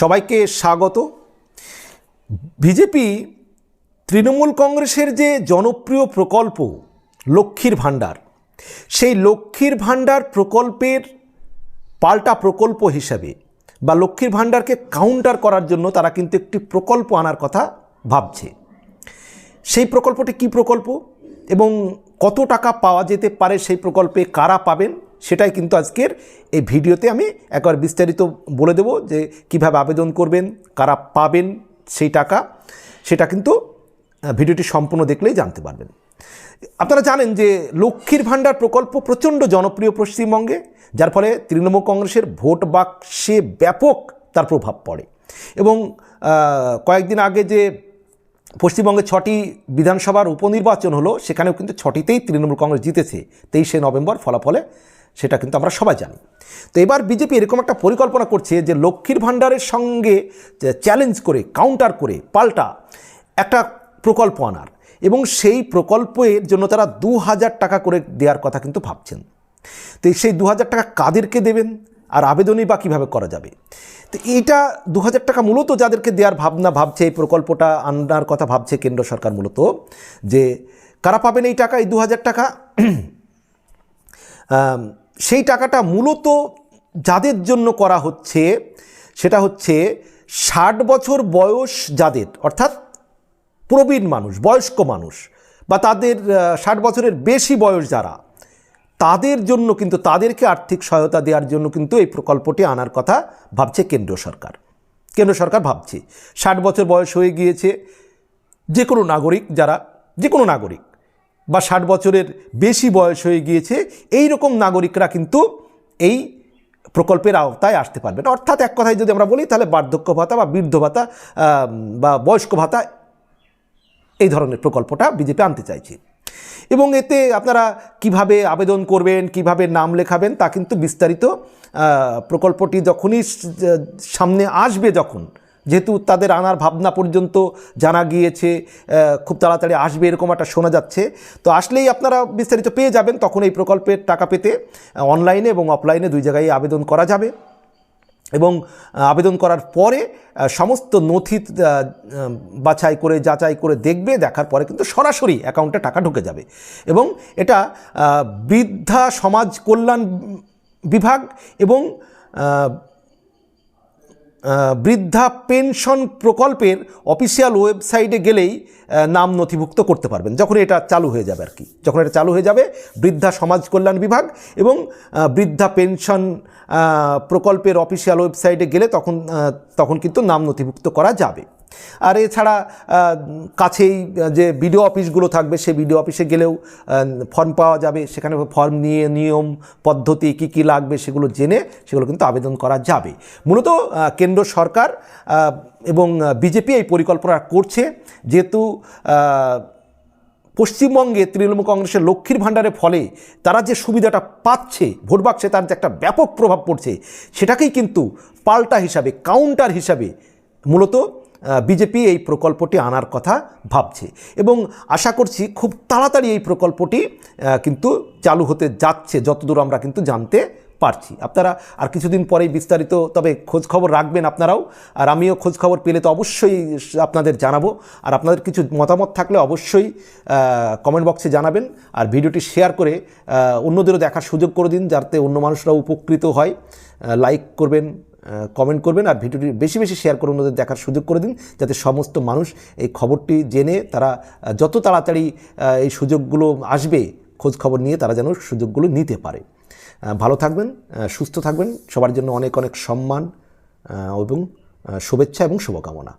সবাইকে স্বাগত। বিজেপি তৃণমূল কংগ্রেসের যে জনপ্রিয় প্রকল্প, লক্ষ্মীর ভাণ্ডার, সেই লক্ষ্মীর ভাণ্ডার প্রকল্পের পাল্টা প্রকল্প হিসাবে বা লক্ষ্মীর ভাণ্ডারকে কাউন্টার করার জন্য তারা কিন্তু একটি প্রকল্প আনার কথা ভাবছে। সেই প্রকল্পটি কি প্রকল্প এবং কত টাকা পাওয়া যেতে পারে, সেই প্রকল্পে কারা পাবেন? সেটাই কিন্তু আজকের এই ভিডিওতে আমি একবার বিস্তারিত বলে দেব যে কীভাবে আবেদন করবেন, কারা পাবেন সেই টাকা, সেটা কিন্তু ভিডিওটি সম্পূর্ণ দেখলেই জানতে পারবেন। আপনারা জানেন যে লক্ষ্মীর ভাণ্ডার প্রকল্প প্রচণ্ড জনপ্রিয় পশ্চিমবঙ্গে, যার ফলে তৃণমূল কংগ্রেসের ভোট বাক্সে ব্যাপক তার প্রভাব পড়ে এবং কয়েকদিন আগে যে পশ্চিমবঙ্গে ছটি বিধানসভার উপনির্বাচন হলো, সেখানেও কিন্তু ছটিতেই তৃণমূল কংগ্রেস জিতেছে তেইশে নভেম্বর, ফলাফলে সেটা কিন্তু আমরা সবাই জানি। তো এবার বিজেপি এরকম একটা পরিকল্পনা করছে যে লক্ষ্মীর ভাণ্ডারের সঙ্গে চ্যালেঞ্জ করে কাউন্টার করে পাল্টা একটা প্রকল্প আনার এবং সেই প্রকল্পের জন্য তারা দু হাজার টাকা করে দেওয়ার কথা কিন্তু ভাবছেন। তো সেই দু হাজার টাকা কাদেরকে দেবেন আর আবেদনই বা কীভাবে করা যাবে? তো এইটা দু হাজার টাকা মূলত যাদেরকে দেওয়ার ভাবনা ভাবছে, এই প্রকল্পটা আনার কথা ভাবছে কেন্দ্র সরকার মূলত যে কারা পাবেন এই টাকা, এই দু হাজার টাকা সেই টাকাটা মূলত যাদের জন্য করা হচ্ছে, সেটা হচ্ছে ষাট বছর বয়স যাদের, অর্থাৎ প্রবীণ মানুষ, বয়স্ক মানুষ, বা তাদের ষাট বছরের বেশি বয়স যারা, তাদের জন্য কিন্তু, তাদেরকে আর্থিক সহায়তা দেওয়ার জন্য কিন্তু এই প্রকল্পটি আনার কথা ভাবছে কেন্দ্র সরকার। কেন্দ্র সরকার ভাবছে, ষাট বছর বয়স হয়ে গিয়েছে, যে কোনো নাগরিক যারা, যে কোনো নাগরিক বা ষাট বছরের বেশি বয়স হয়ে গিয়েছে এই রকম নাগরিকরা কিন্তু এই প্রকল্পের আওতায় আসতে পারবেন অর্থাৎ এক কথায় যদি আমরা বলি, তাহলে বার্ধক্য ভাতা বা বৃদ্ধ ভাতা বা বয়স্ক ভাতা, এই ধরনের প্রকল্পটা বিজেপি আনতে চাইছে। এবং এতে আপনারা কীভাবে আবেদন করবেন, কীভাবে নাম লেখাবেন, তা কিন্তু বিস্তারিত প্রকল্পটি যখনই সামনে আসবে যখন যেহেতু তাদের আনার ভাবনা পর্যন্ত জানা গিয়েছে খুব তাড়াতাড়ি আসবে এরকম একটা শোনা যাচ্ছে। তো আসলেই আপনারা বিস্তারিত পেয়ে যাবেন তখন এই প্রকল্পের টাকা পেতে অনলাইনে এবং অফলাইনে দুই জায়গায় আবেদন করা যাবে। এবং আবেদন করার পরে সমস্ত নথি বাছাই করে, যাচাই করে দেখবে, দেখার পরে কিন্তু সরাসরি অ্যাকাউন্টে টাকা ঢুকে যাবে। এবং এটা বৃদ্ধা সমাজ কল্যাণ বিভাগ এবং বৃদ্ধা পেনশন প্রকল্পের অফিসিয়াল ওয়েবসাইটে গেলেই নাম নথিভুক্ত করতে পারবেন, যখন এটা চালু হয়ে যাবে আর কি। যখন এটা চালু হয়ে যাবে, বৃদ্ধা সমাজ কল্যাণ বিভাগ এবং বৃদ্ধা পেনশন প্রকল্পের অফিসিয়াল ওয়েবসাইটে গেলে তখন তখন কিন্তু নাম নথিভুক্ত করা যাবে। আর এছাড়া কাছেই যে বিডিও অফিসগুলো থাকবে, সেই বিডিও অফিসে গেলেও ফর্ম পাওয়া যাবে। সেখানে ফর্ম নিয়ে, নিয়ম, পদ্ধতি, কী কী লাগবে সেগুলো জেনে, সেগুলো কিন্তু আবেদন করা যাবে। মূলত কেন্দ্র সরকার এবং বিজেপি এই পরিকল্পনা করছে। যেহেতু পশ্চিমবঙ্গে তৃণমূল কংগ্রেসের লক্ষ্মীর ভাণ্ডারের ফলে তারা যে সুবিধাটা পাচ্ছে, ভোট বাক্সে তার যে একটা ব্যাপক প্রভাব পড়ছে, সেটাকেই কিন্তু পাল্টা হিসাবে কাউন্টার হিসাবে মূলত বিজেপি এই প্রকল্পটি আনার কথা ভাবছে। এবং আশা করছি খুব তাড়াতাড়ি এই প্রকল্পটি কিন্তু চালু হতে যাচ্ছে, যতদূর আমরা কিন্তু জানতে পারছি। আপনারা আর কিছুদিন পরেই বিস্তারিত, তবে খোঁজ খবর রাখবেন আপনারাও। আর আমিও খোঁজ খবর পেলে তো অবশ্যই আপনাদের জানাব। আর আপনাদের কিছু মতামত থাকলে অবশ্যই কমেন্ট বক্সে জানাবেন। আর ভিডিওটি শেয়ার করে অন্যদেরও দেখার সুযোগ করে দিন, যাতে অন্য মানুষরাও উপকৃত হয়। লাইক করবেন কমেন্ট করবেন আর ভিডিওটি বেশি বেশি শেয়ার করুন ওদের দেখার সুযোগ করে দিন, যাতে সমস্ত মানুষ এই খবরটি জেনে তারা যত তাড়াতাড়ি এই সুযোগগুলো আসবে, খোঁজ খবর নিয়ে তারা যেন সুযোগগুলো নিতে পারে। ভালো থাকবেন সুস্থ থাকবেন, সবার জন্য অনেক অনেক সম্মান এবং শুভেচ্ছা এবং শুভকামনা।